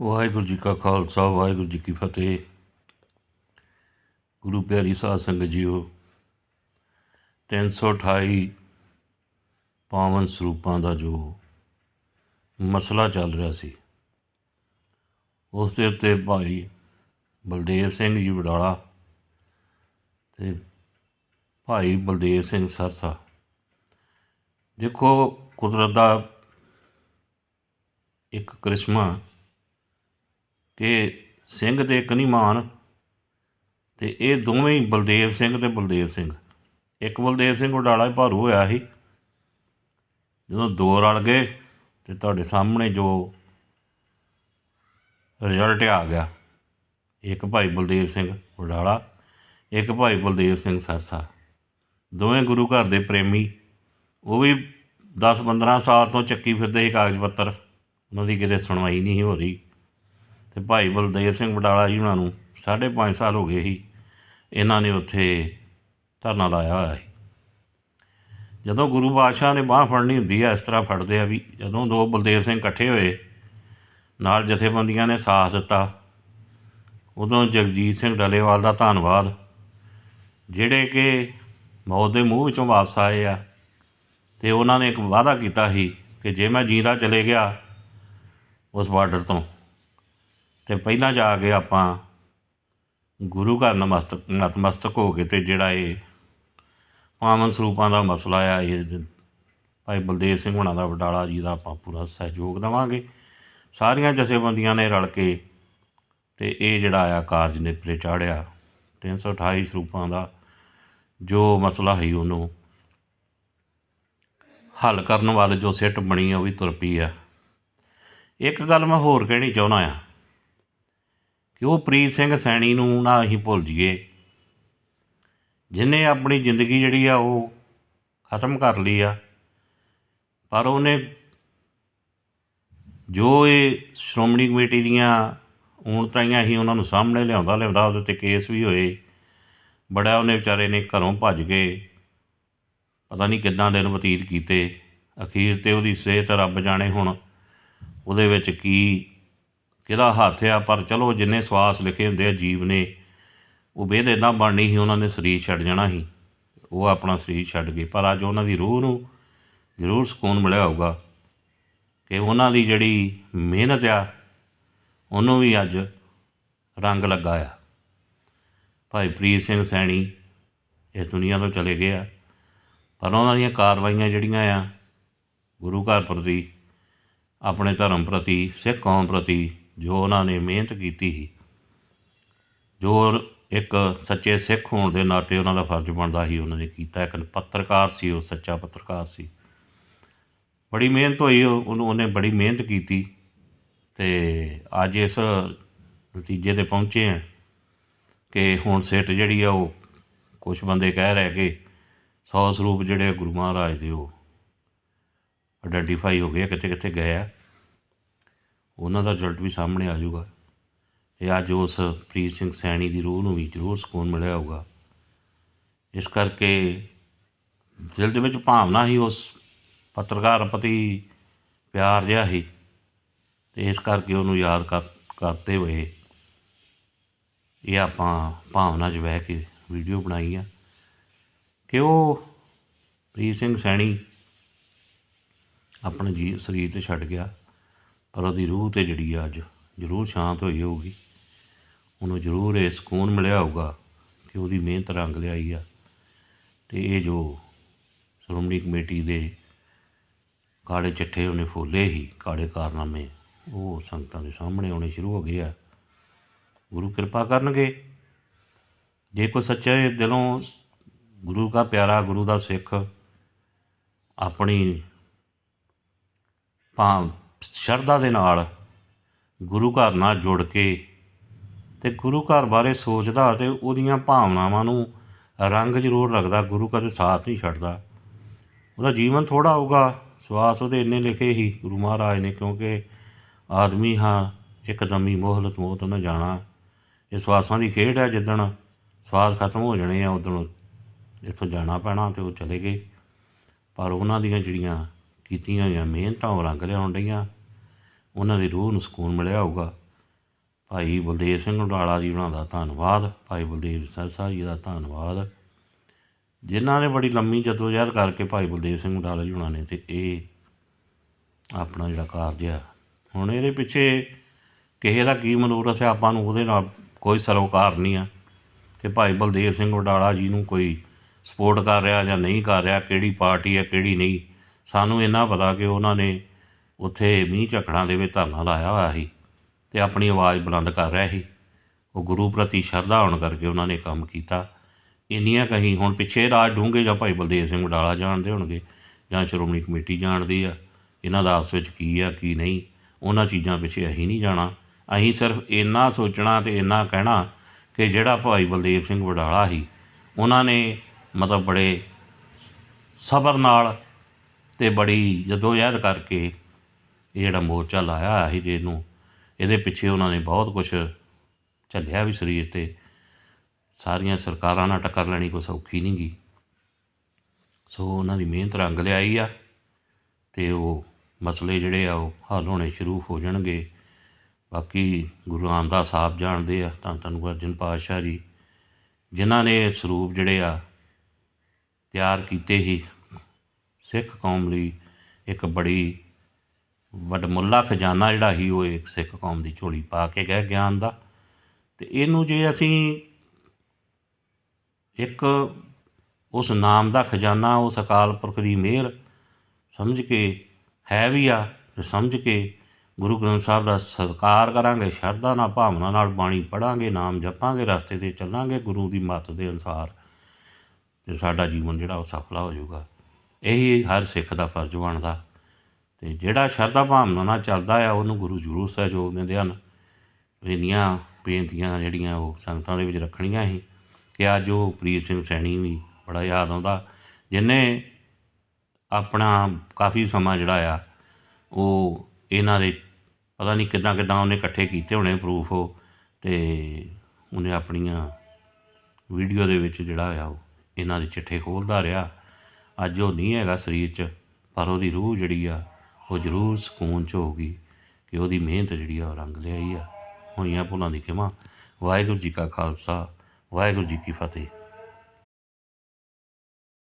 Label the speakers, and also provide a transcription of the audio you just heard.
Speaker 1: ਵਾਹਿਗੁਰੂ ਜੀ ਕਾ ਖਾਲਸਾ, ਵਾਹਿਗੁਰੂ ਜੀ ਕੀ ਫਤਿਹ। ਗੁਰੂ ਪਿਆਰੀ ਸਾਧ ਸੰਗਤ ਜੀਓ 328 ਪਾਵਨ ਸਰੂਪਾਂ ਦਾ ਜੋ ਮਸਲਾ ਚੱਲ ਰਿਹਾ ਸੀ, ਉਸ ਦੇ ਉੱਤੇ ਭਾਈ ਬਲਦੇਵ ਸਿੰਘ ਜੀ ਵਡਾਲਾ ਤੇ ਭਾਈ ਬਲਦੇਵ ਸਿੰਘ ਸਰਸਾ। ਦੇਖੋ ਕੁਦਰਤ ਦਾ ਇੱਕ ਕ੍ਰਿਸ਼ਮਾ ਕਿ ਸਿੰਘ ਤੇ ਇੱਕ ਨਹੀਂ ਮਾਨ, ਤੇ ਇਹ ਦੋਵੇਂ ਹੀ ਬਲਦੇਵ ਸਿੰਘ ਤੇ ਬਲਦੇਵ ਸਿੰਘ। ਇੱਕ ਬਲਦੇਵ ਸਿੰਘ ਉਡਾਲਾ ਹੀ ਭਾਰੂ ਹੋਇਆ ਸੀ। ਜਦੋਂ ਦੋ ਰਲ ਗਏ ਤੇ ਤੁਹਾਡੇ ਸਾਹਮਣੇ ਜੋ ਰਿਜ਼ਲਟ ਆ ਗਿਆ, ਇੱਕ ਭਾਈ ਬਲਦੇਵ ਸਿੰਘ ਵਡਾਲਾ ਇੱਕ ਭਾਈ ਬਲਦੇਵ ਸਿੰਘ ਸਰਸਾ। ਦੋਵੇਂ ਗੁਰੂ ਘਰ ਦੇ ਪ੍ਰੇਮੀ। ਉਹ ਵੀ 10-15 ਸਾਲ ਤੋਂ ਚੱਕੀ ਫਿਰਦੇ ਸੀ ਕਾਗਜ਼ ਪੱਤਰ। ਉਹਨਾਂ ਦੀ ਕਿਤੇ ਸੁਣਵਾਈ ਨਹੀਂ ਹੋ ਰਹੀ। ਤੇ ਭਾਈ ਬਲਦੇਵ ਸਿੰਘ ਵਡਾਲਾ ਜੀ ਉਹਨਾਂ ਨੂੰ 5.5 ਸਾਲ ਹੋ ਗਏ ਸੀ, ਇਹਨਾਂ ਨੇ ਉੱਥੇ ਧਰਨਾ ਲਾਇਆ ਹੋਇਆ ਸੀ। ਜਦੋਂ ਗੁਰੂ ਬਾਦਸ਼ਾਹ ਨੇ ਬਾਹ ਫੜਨੀ ਹੁੰਦੀ ਹੈ ਇਸ ਤਰ੍ਹਾਂ ਫੜਦੇ ਆ ਵੀ ਜਦੋਂ ਦੋ ਬਲਦੇਵ ਸਿੰਘ ਇਕੱਠੇ ਹੋਏ, ਨਾਲ ਜਥੇਬੰਦੀਆਂ ਨੇ ਸਾਥ ਦਿੱਤਾ। ਉਦੋਂ ਜਗਜੀਤ ਸਿੰਘ ਡਲੇਵਾਲ ਦਾ ਧੰਨਵਾਦ, ਜਿਹੜੇ ਕਿ ਮੌਤ ਦੇ ਮੂੰਹ ਵਿੱਚੋਂ ਵਾਪਸ ਆਏ ਆ ਤੇ ਉਹਨਾਂ ਨੇ ਇੱਕ ਵਾਅਦਾ ਕੀਤਾ ਸੀ ਕਿ ਜੇ ਮੈਂ ਜੀਂਦਾ ਚਲੇ ਗਿਆ ਉਸ ਬਾਰਡਰ ਤੋਂ ਅਤੇ ਪਹਿਲਾਂ ਜਾ ਕੇ ਆਪਾਂ ਗੁਰੂ ਘਰ ਨਮਸਤਕ ਨਤਮਸਤਕ ਹੋ ਕੇ ਅਤੇ ਜਿਹੜਾ ਇਹ ਪਾਵਨ ਸਰੂਪਾਂ ਦਾ ਮਸਲਾ ਆ, ਇਹ ਭਾਈ ਬਲਦੇਵ ਸਿੰਘ ਹੁਣਾਂ ਦਾ ਵਡਾਲਾ ਜੀ ਦਾ ਆਪਾਂ ਪੂਰਾ ਸਹਿਯੋਗ ਦੇਵਾਂਗੇ। ਸਾਰੀਆਂ ਜਥੇਬੰਦੀਆਂ ਨੇ ਰਲ ਕੇ ਤੇ ਇਹ ਜਿਹੜਾ ਆ ਕਾਰਜ ਨੇਪਰੇ ਚਾੜਿਆ। 328 ਸਰੂਪਾਂ ਦਾ ਜੋ ਮਸਲਾ ਹੈ ਉਹਨੂੰ ਹੱਲ ਕਰਨ ਵਾਲੇ ਜੋ ਸਿੱਟ ਬਣੀ ਆ, ਉਹ ਵੀ ਤੁਰ ਪਈ ਆ। ਇੱਕ ਗੱਲ ਮੈਂ ਹੋਰ ਕਹਿਣੀ ਚਾਹੁੰਦਾ ਆ। ਕਿ ਉਹ ਪ੍ਰੀਤ ਸਿੰਘ ਸੈਣੀ ਨੂੰ ਨਾ ਅਸੀਂ ਭੁੱਲ ਜਾਈਏ। ਜਿਨੇ ਆਪਣੀ ਜ਼ਿੰਦਗੀ ਜਿਹੜੀ ਆ ਉਹ ਖਤਮ ਕਰ ਲਈ ਆ, ਪਰ ਉਹਨੇ ਜੋ ਇਹ ਸ਼੍ਰੋਮਣੀ ਕਮੇਟੀ ਦੀਆਂ ਊਣਤਾਈਆਂ ਹੀ ਉਹਨਾਂ ਨੂੰ ਸਾਹਮਣੇ ਲਿਆਉਂਦਾ ਲਿਆਉਂਦਾ, ਉਹਦੇ ਤੇ ਕੇਸ ਵੀ ਹੋਏ। ਬੜਾ ਉਹਨੇ ਵਿਚਾਰੇ ਨੇ ਘਰੋਂ ਭੱਜ ਕੇ ਪਤਾ ਨਹੀਂ ਕਿੱਦਾਂ ਦਿਨ ਬਤੀਤ ਕੀਤੇ। ਅਖੀਰ ਤੇ ਉਹਦੀ ਸਿਹਤ ਰੱਬ ਜਾਣੇ ਹੁਣ ਉਹਦੇ ਵਿੱਚ ਕੀ ਕਿਹਦਾ ਹੱਥ ਆ, ਪਰ ਚਲੋ ਜਿੰਨੇ ਸਵਾਸ ਲਿਖੇ ਹੁੰਦੇ ਆ, ਜੀਵ ਨੇ, ਉਹ ਬੇਦ ਇਦਾਂ ਬਣਨੀ ਸੀ, ਉਹਨਾਂ ਨੇ ਸਰੀਰ ਛੱਡ ਜਾਣਾ ਸੀ। ਉਹ ਆਪਣਾ ਸਰੀਰ ਛੱਡ ਗਏ, ਪਰ ਅੱਜ ਉਹਨਾਂ ਦੀ ਰੂਹ ਨੂੰ ਜ਼ਰੂਰ ਸਕੂਨ ਮਿਲਿਆ ਹੋਊਗਾ ਕਿ ਉਹਨਾਂ ਦੀ ਜਿਹੜੀ ਮਿਹਨਤ ਆ, ਉਹਨੂੰ ਵੀ ਅੱਜ ਰੰਗ ਲੱਗਾ ਆ। ਭਾਈ ਪ੍ਰੀਤ ਸਿੰਘ ਸੈਣੀ ਇਸ ਦੁਨੀਆ ਤੋਂ ਚਲੇ ਗਏ ਆ, ਪਰ ਉਹਨਾਂ ਦੀਆਂ ਕਾਰਵਾਈਆਂ ਜਿਹੜੀਆਂ ਆ, ਗੁਰੂ ਘਰ ਪ੍ਰਤੀ, ਆਪਣੇ ਧਰਮ ਪ੍ਰਤੀ, ਸਿੱਖ ਕੌਮ ਪ੍ਰਤੀ ਜੋ ਉਹਨਾਂ ਨੇ ਮਿਹਨਤ ਕੀਤੀ ਸੀ ਜੋ ਇੱਕ ਸੱਚੇ ਸਿੱਖ ਹੋਣ ਦੇ ਨਾਤੇ ਉਹਨਾਂ ਦਾ ਫਰਜ਼ ਬਣਦਾ ਸੀ ਉਹਨਾਂ ਨੇ ਕੀਤਾ। ਇੱਕ ਪੱਤਰਕਾਰ ਸੀ ਉਹ ਸੱਚਾ ਪੱਤਰਕਾਰ ਸੀ। ਬੜੀ ਮਿਹਨਤ ਹੋਈ ਉਹ- ਉਹਨੂੰ ਉਹਨੇ ਬੜੀ ਮਿਹਨਤ ਕੀਤੀ ਤੇ ਅੱਜ ਇਸ ਨਤੀਜੇ ਤੇ ਪਹੁੰਚੇ ਆ ਕਿ ਹੁਣ ਸਿੱਟ ਜਿਹੜੀ ਆ ਉਹ ਕੁਝ ਬੰਦੇ ਕਹਿ ਰਹੇ ਕਿ ਸੌ ਸਰੂਪ ਜਿਹੜੇ ਗੁਰੂ ਮਹਾਰਾਜ ਦੇ ਉਹ ਆਇਡੈਂਟੀਫਾਈ ਹੋ ਗਏ ਆ, ਕਿਤੇ ਕਿੱਥੇ ਗਏ ਆ। ਉਹਨਾਂ ਦਾ ਰਿਜ਼ਲਟ ਵੀ ਸਾਹਮਣੇ ਆ ਜਾਊਗਾ। ਤੇ ਅੱਜ ਉਸ ਪ੍ਰੀਤ ਸਿੰਘ ਸੈਣੀ ਦੀ ਰੂਹ ਨੂੰ ਵੀ ਜ਼ਰੂਰ ਸਕੂਨ ਮਿਲਿਆ ਹੋਊਗਾ। ਇਸ ਕਰਕੇ ਦਿਲ ਦੇ ਵਿੱਚ ਭਾਵਨਾ ਹੀ ਉਸ ਪੱਤਰਕਾਰ ਪ੍ਰਤੀ ਪਿਆਰ ਜਿਹਾ ਹੀ ਤੇ ਇਸ ਕਰਕੇ ਉਹਨੂੰ ਯਾਦ ਕਰ, ਕਰਦੇ ਹੋਏ ਇਹ ਆਪਾਂ ਭਾਵਨਾ 'ਚ ਬਹਿ ਕੇ ਵੀਡੀਓ ਬਣਾਈ ਆ ਕਿ ਉਹ ਪ੍ਰੀਤ ਸਿੰਘ ਸੈਣੀ ਆਪਣੇ ਜੀ, ਸਰੀਰ ਤੇ ਛੱਡ ਗਿਆ। ਪਰ ਉਹਦੀ ਰੂਹ ਤੇ ਜਿਹੜੀ ਆ ਅੱਜ ਜ਼ਰੂਰ ਸ਼ਾਂਤ ਹੋਈ ਹੋਊਗੀ। ਉਹਨੂੰ ਜ਼ਰੂਰ ਇਹ ਸਕੂਨ ਮਿਲਿਆ ਹੋਊਗਾ ਕਿ ਉਹਦੀ ਮਿਹਨਤ ਰੰਗ ਲਿਆਈ ਆ। ਤੇ ਇਹ ਜੋ ਸ਼੍ਰੋਮਣੀ ਕਮੇਟੀ ਦੇ ਕਾਲੇ ਚਿੱਠੇ ਉਹਨੇ ਫੋਲੇ ਹੀ ਕਾਲੇ ਕਾਰਨਾਮੇ, ਉਹ ਸੰਗਤਾਂ ਦੇ ਸਾਹਮਣੇ ਆਉਣੇ ਸ਼ੁਰੂ ਹੋ ਗਏ ਆ। ਗੁਰੂ ਕਿਰਪਾ ਕਰਨਗੇ। ਜੇ ਕੋਈ ਸੱਚੇ ਦਿਲੋਂ ਗੁਰੂ ਦਾ ਪਿਆਰਾ, ਗੁਰੂ ਦਾ ਸਿੱਖ ਆਪਣੀ ਭਾਵ ਸ਼ਰਧਾ ਦੇ ਨਾਲ ਗੁਰੂ ਘਰ ਨਾਲ ਜੁੜ ਕੇ ਅਤੇ ਗੁਰੂ ਘਰ ਬਾਰੇ ਸੋਚਦਾ ਅਤੇ ਉਹਦੀਆਂ ਭਾਵਨਾਵਾਂ ਨੂੰ ਰੰਗ ਜ਼ਰੂਰ ਲੱਗਦਾ ਗੁਰੂ ਕਦੇ ਸਾਥ ਨਹੀਂ ਛੱਡਦਾ। ਉਹਦਾ ਜੀਵਨ ਥੋੜਾ ਹੋਊਗਾ, ਸਵਾਸ ਉਹਦੇ ਇੰਨੇ ਲਿਖੇ ਹੀ ਗੁਰੂ ਮਹਾਰਾਜ ਨੇ, ਕਿਉਂਕਿ ਆਦਮੀ ਹਾਂ, ਇੱਕਦਮੀ ਮੋਹਲਤ ਮੋਤ ਨਾ ਜਾਣਾ। ਇਹ ਸਵਾਸਾਂ ਦੀ ਖੇਡ ਹੈ, ਜਿੱਦਣ ਸਵਾਸ ਖਤਮ ਹੋ ਜਾਣੇ ਆ, ਉਦੋਂ ਇੱਥੋਂ ਜਾਣਾ ਪੈਣਾ ਤੇ ਉਹ ਚਲੇ ਗਏ। ਪਰ ਉਹਨਾਂ ਦੀਆਂ ਜਿਹੜੀਆਂ ਕੀਤੀਆਂ ਹੋਈਆਂ ਮਿਹਨਤਾਂ ਉਹ ਰੰਗ ਲਿਆਉਣ ਡਈਆਂ। ਉਹਨਾਂ ਦੀ ਰੂਹ ਨੂੰ ਸਕੂਨ ਮਿਲਿਆ ਹੋਊਗਾ। ਭਾਈ ਬਲਦੇਵ ਸਿੰਘ ਉਡਾਲਾ ਜੀ ਉਹਨਾਂ ਦਾ ਧੰਨਵਾਦ। ਭਾਈ ਬਲਦੇਵ ਸਰਸਾ ਜੀ ਦਾ ਧੰਨਵਾਦ। ਜਿਨ੍ਹਾਂ ਨੇ ਬੜੀ ਲੰਮੀ ਜਦੋਜਹਿਦ ਕਰਕੇ ਭਾਈ ਬਲਦੇਵ ਸਿੰਘ ਉਡਾਲਾ ਜੀ ਉਹਨਾਂ ਨੇ ਤੇ ਇਹ ਆਪਣਾ ਜਿਹੜਾ ਕਾਰਜ ਆ, ਹੁਣ ਇਹਦੇ ਪਿੱਛੇ ਕਿਸੇ ਦਾ ਕੀ ਮਨੋਰਥ ਹੈ ਆਪਾਂ ਨੂੰ ਉਹਦੇ ਨਾਲ ਕੋਈ ਸਰੋਕਾਰ ਨਹੀਂ ਆ। ਕਿ ਭਾਈ ਬਲਦੇਵ ਸਿੰਘ ਉਡਾਲਾ ਜੀ ਨੂੰ ਕੋਈ ਸਪੋਰਟ ਕਰ ਰਿਹਾ ਜਾਂ ਨਹੀਂ ਕਰ ਰਿਹਾ, ਕਿਹੜੀ ਪਾਰਟੀ ਹੈ ਕਿਹੜੀ ਨਹੀਂ ਸਾਨੂੰ ਇੰਨਾ ਪਤਾ ਕਿ ਉਹਨਾਂ ਨੇ ਉੱਥੇ ਮੀਂਹ ਝੱਖੜਾਂ ਦੇ ਵਿੱਚ ਧਰਨਾ ਲਾਇਆ ਹੋਇਆ ਸੀ ਅਤੇ ਆਪਣੀ ਆਵਾਜ਼ ਬੁਲੰਦ ਕਰ ਰਿਹਾ ਸੀ। ਉਹ ਗੁਰੂ ਪ੍ਰਤੀ ਸ਼ਰਧਾ ਹੋਣ ਕਰਕੇ ਉਹਨਾਂ ਨੇ ਕੰਮ ਕੀਤਾ। ਇੰਨੀਆਂ ਕਹੀਂ ਹੁਣ ਪਿੱਛੇ ਰਾਜ ਡੂੰਘੇ ਜਾਂ ਭਾਈ ਬਲਦੇਵ ਸਿੰਘ ਵਡਾਲਾ ਜਾਣਦੇ ਹੋਣਗੇ ਜਾਂ ਸ਼੍ਰੋਮਣੀ ਕਮੇਟੀ ਜਾਣਦੀ ਆ, ਇਹਨਾਂ ਦਾ ਆਪਸ ਵਿੱਚ ਕੀ ਆ, ਕੀ ਨਹੀਂ, ਉਹਨਾਂ ਚੀਜ਼ਾਂ ਪਿੱਛੇ ਅਸੀਂ ਨਹੀਂ ਜਾਣਾ। ਅਸੀਂ ਸਿਰਫ ਇੰਨਾ ਸੋਚਣਾ ਤੇ ਇੰਨਾ ਕਹਿਣਾ ਕਿ ਜਿਹੜਾ ਭਾਈ ਬਲਦੇਵ ਸਿੰਘ ਵਡਾਲਾ ਸੀ, ਉਹਨਾਂ ਨੇ ਮਤਲਬ ਬੜੇ ਸਬਰ ਨਾਲ ਤੇ ਬੜੀ ਜਦੋਜਹਿਦ ਕਰਕੇ ਇਹ ਜਿਹੜਾ ਮੋਰਚਾ ਲਾਇਆ ਹੋਇਆ ਸੀ ਜਿਹਨੂੰ ਇਹਦੇ ਪਿੱਛੇ ਉਹਨਾਂ ਨੇ ਬਹੁਤ ਕੁਝ ਝੱਲਿਆ ਵੀ ਸਰੀਰ ਤੇ। ਸਾਰੀਆਂ ਸਰਕਾਰਾਂ ਨਾਲ ਟੱਕਰ ਲੈਣੀ ਕੋਈ ਸੌਖੀ ਨਹੀਂ ਗੀ। ਸੋ ਉਹਨਾਂ ਦੀ ਮਿਹਨਤ ਰੰਗ ਲਿਆਈ ਆ ਤੇ ਉਹ ਮਸਲੇ ਜਿਹੜੇ ਆ ਉਹ ਹੱਲ ਹੋਣੇ ਸ਼ੁਰੂ ਹੋ ਜਾਣਗੇ। ਬਾਕੀ ਗੁਰੂ ਰਾਮਦਾਸ ਸਾਹਿਬ ਜਾਣਦੇ ਆ ਤਾਂ ਧੰਨ ਗੁਰੂ ਅਰਜਨ ਪਾਤਸ਼ਾਹ ਜੀ, ਜਿਨ੍ਹਾਂ ਨੇ ਸਰੂਪ ਜਿਹੜੇ ਆ ਤਿਆਰ ਕੀਤੇ ਹੀ ਸਿੱਖ ਕੌਮ ਲਈ ਇੱਕ ਬੜੀ ਵੱਡਮੁੱਲਾ ਖਜ਼ਾਨਾ ਜਿਹੜਾ ਸੀ, ਉਹ ਇੱਕ ਸਿੱਖ ਕੌਮ ਦੀ ਝੋਲੀ ਪਾ ਕੇ ਗਏ ਗਿਆਨ ਦਾ। ਅਤੇ ਇਹਨੂੰ ਜੇ ਅਸੀਂ ਇੱਕ ਉਸ ਨਾਮ ਦਾ ਖਜ਼ਾਨਾ, ਉਸ ਅਕਾਲ ਪੁਰਖ ਦੀ ਮਿਹਰ ਸਮਝ ਕੇ ਹੈ ਵੀ ਆ ਤੇ ਸਮਝ ਕੇ ਗੁਰੂ ਗ੍ਰੰਥ ਸਾਹਿਬ ਦਾ ਸਤਿਕਾਰ ਕਰਾਂਗੇ, ਸ਼ਰਧਾ ਨਾਲ, ਭਾਵਨਾ ਨਾਲ ਬਾਣੀ ਪੜਾਂਗੇ ਨਾਮ ਜਪਾਂਗੇ, ਰਸਤੇ ਤੇ ਚੱਲਾਂਗੇ ਗੁਰੂ ਦੀ ਮੱਤ ਦੇ ਅਨੁਸਾਰ ਤੇ ਸਾਡਾ ਜੀਵਨ ਜਿਹੜਾ ਉਹ ਸਫਲਾ ਹੋ ਜਾਊਗਾ। ਇਹੀ ਹਰ ਸਿੱਖ ਦਾ ਫਰਜ਼ ਬਣਦਾ। ਅਤੇ ਜਿਹੜਾ ਸ਼ਰਧਾ ਭਾਵਨਾ ਨਾਲ ਚੱਲਦਾ ਆ, ਉਹਨੂੰ ਗੁਰੂ ਜ਼ਰੂਰ ਸਹਿਯੋਗ ਦਿੰਦੇ ਹਨ। ਇੰਨੀਆਂ ਬੇਨਤੀਆਂ ਜਿਹੜੀਆਂ ਉਹ ਸੰਗਤਾਂ ਦੇ ਵਿੱਚ ਰੱਖਣੀਆਂ ਸੀ ਕਿ ਅੱਜ ਉਹ ਪ੍ਰੀਤ ਸਿੰਘ ਸੈਣੀ ਵੀ ਬੜਾ ਯਾਦ ਆਉਂਦਾ, ਜਿਨੇ ਆਪਣਾ ਕਾਫੀ ਸਮਾਂ ਜਿਹੜਾ ਆ, ਉਹ ਇਹਨਾਂ ਦੇ ਪਤਾ ਨਹੀਂ ਕਿੱਦਾਂ ਕਿੱਦਾਂ ਉਹਨੇ ਇਕੱਠੇ ਕੀਤੇ ਹੋਣੇ ਪ੍ਰੂਫ ਉਹ ਤੇ ਉਹਨੇ ਆਪਣੀਆਂ ਵੀਡੀਓ ਦੇ ਵਿੱਚ ਜਿਹੜਾ ਆ ਉਹ ਇਹਨਾਂ ਦੇ ਚਿੱਠੇ ਖੋਲਦਾ ਰਿਹਾ। ਅੱਜ ਉਹ ਨਹੀਂ ਹੈਗਾ ਸਰੀਰ 'ਚ, ਪਰ ਉਹਦੀ ਰੂਹ ਜਿਹੜੀ ਆ, ਉਹ ਜ਼ਰੂਰ ਸਕੂਨ 'ਚ ਹੋਊਗੀ ਕਿ ਉਹਦੀ ਮਿਹਨਤ ਜਿਹੜੀ ਆ ਉਹ ਰੰਗ ਲਿਆਈ ਆ। ਹੋਈਆਂ ਭੁੱਲਾਂ ਦੀ ਖਿਮਾ। ਵਾਹਿਗੁਰੂ ਜੀ ਕਾ ਖਾਲਸਾ, ਵਾਹਿਗੁਰੂ ਜੀ ਕੀ ਫਤਿਹ।